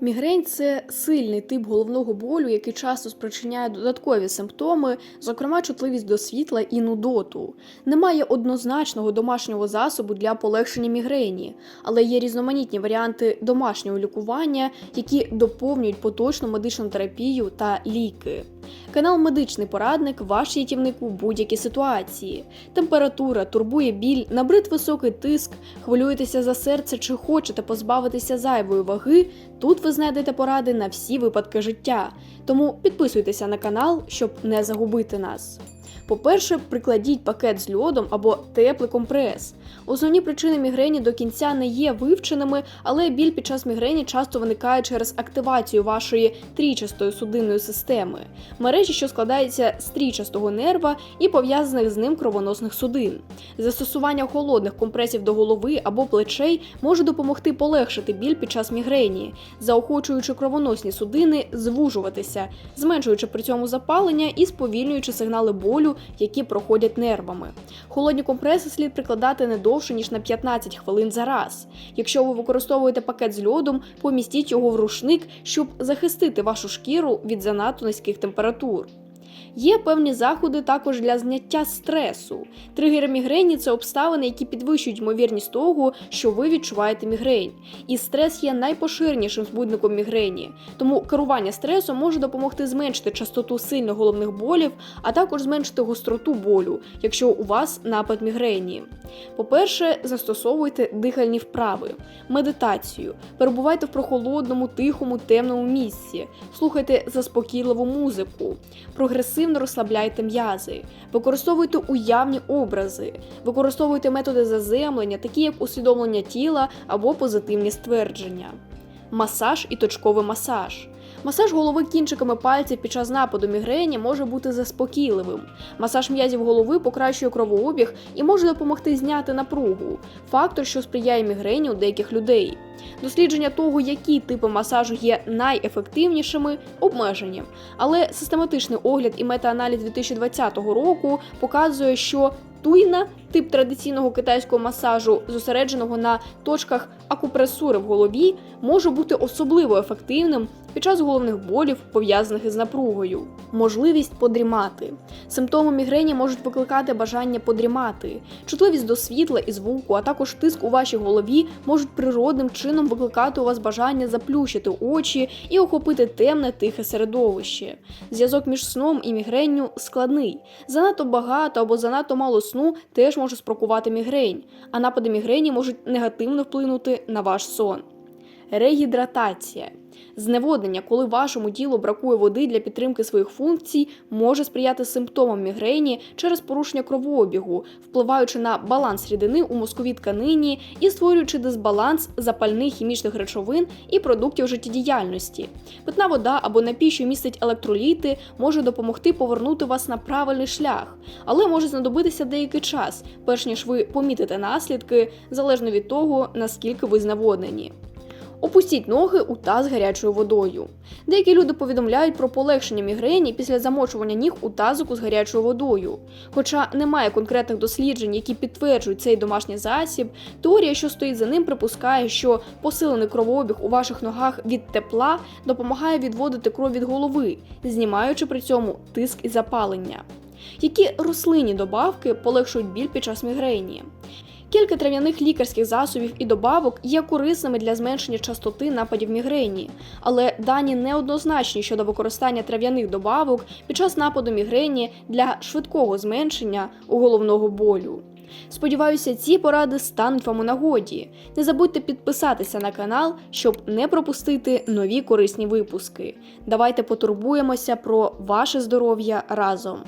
Мігрень це сильний тип головного болю, який часто спричиняє додаткові симптоми, зокрема чутливість до світла і нудоту. Немає однозначного домашнього засобу для полегшення мігрені, але є різноманітні варіанти домашнього лікування, які доповнюють поточну медичну терапію та ліки. Канал Медичний порадник ваш рятівник у будь-якій ситуації. Температура, турбує біль, набрид високий тиск, хвилюєтеся за серце чи хочете позбавитися зайвої ваги. Тут ви знайдете поради на всі випадки життя. Тому підписуйтеся на канал, щоб не загубити нас. По-перше, прикладіть пакет з льодом або теплий компрес. Основні причини мігрені до кінця не є вивченими, але біль під час мігрені часто виникає через активацію вашої трічастої судинної системи, мережі, що складається з трічастого нерва і пов'язаних з ним кровоносних судин. Застосування холодних компресів до голови або плечей може допомогти полегшити біль під час мігрені, заохочуючи кровоносні судини звужуватися, зменшуючи при цьому запалення і сповільнюючи сигнали болю, які проходять нервами. Холодні компреси слід прикладати не довше ніж на 15 хвилин за раз. Якщо ви використовуєте пакет з льодом, помістіть його в рушник, щоб захистити вашу шкіру від занадто низьких температур. Є певні заходи також для зняття стресу. Тригери мігрені це обставини, які підвищують ймовірність того, що ви відчуваєте мігрень. І стрес є найпоширенішим збудником мігрені. Тому керування стресом може допомогти зменшити частоту сильних головних болів, а також зменшити гостроту болю, якщо у вас напад мігрені. По-перше, застосовуйте дихальні вправи, медитацію, перебувайте в прохолодному, тихому, темному місці, слухайте заспокійливу музику, прогресивно розслабляйте м'язи, використовуйте уявні образи, використовуйте методи заземлення, такі як усвідомлення тіла або позитивні ствердження. Масаж і точковий масаж. Масаж голови кінчиками пальців під час нападу мігрені може бути заспокійливим. Масаж м'язів голови покращує кровообіг і може допомогти зняти напругу фактор, що сприяє мігрені у деяких людей. Дослідження того, які типи масажу є найефективнішими, обмежені. Але систематичний огляд і метааналіз 2020 року показує, що туйна тип традиційного китайського масажу, зосередженого на точках акупресури в голові, може бути особливо ефективним під час головних болів, пов'язаних із напругою. Можливість подрімати. Симптоми мігрені можуть викликати бажання подрімати. Чутливість до світла і звуку, а також тиск у вашій голові можуть природним чином викликати у вас бажання заплющити очі і охопити темне тихе середовище. Зв'язок між сном і мігренню складний. Занадто багато або занадто мало сну теж може спрокувати мігрень, а напади мігрені можуть негативно вплинути на ваш сон. Регідратація. Зневоднення, коли вашому тілу бракує води для підтримки своїх функцій, може сприяти симптомам мігрені через порушення кровообігу, впливаючи на баланс рідини у мозковій тканині і створюючи дисбаланс запальних хімічних речовин і продуктів життєдіяльності. Питна вода або напій, що містить електроліти, може допомогти повернути вас на правильний шлях, але може знадобитися деякий час, перш ніж ви помітите наслідки, залежно від того, наскільки ви зневоднені. Опустіть ноги у таз гарячою водою. Деякі люди повідомляють про полегшення мігрені після замочування ніг у тазику з гарячою водою. Хоча немає конкретних досліджень, які підтверджують цей домашній засіб, теорія, що стоїть за ним, припускає, що посилений кровообіг у ваших ногах від тепла допомагає відводити кров від голови, знімаючи при цьому тиск і запалення. Які рослинні добавки полегшують біль під час мігрені? Кілька трав'яних лікарських засобів і добавок є корисними для зменшення частоти нападів мігрені, але дані неоднозначні щодо використання трав'яних добавок під час нападу мігрені для швидкого зменшення головного болю. Сподіваюся, ці поради стануть вам у нагоді. Не забудьте підписатися на канал, щоб не пропустити нові корисні випуски. Давайте потурбуємося про ваше здоров'я разом.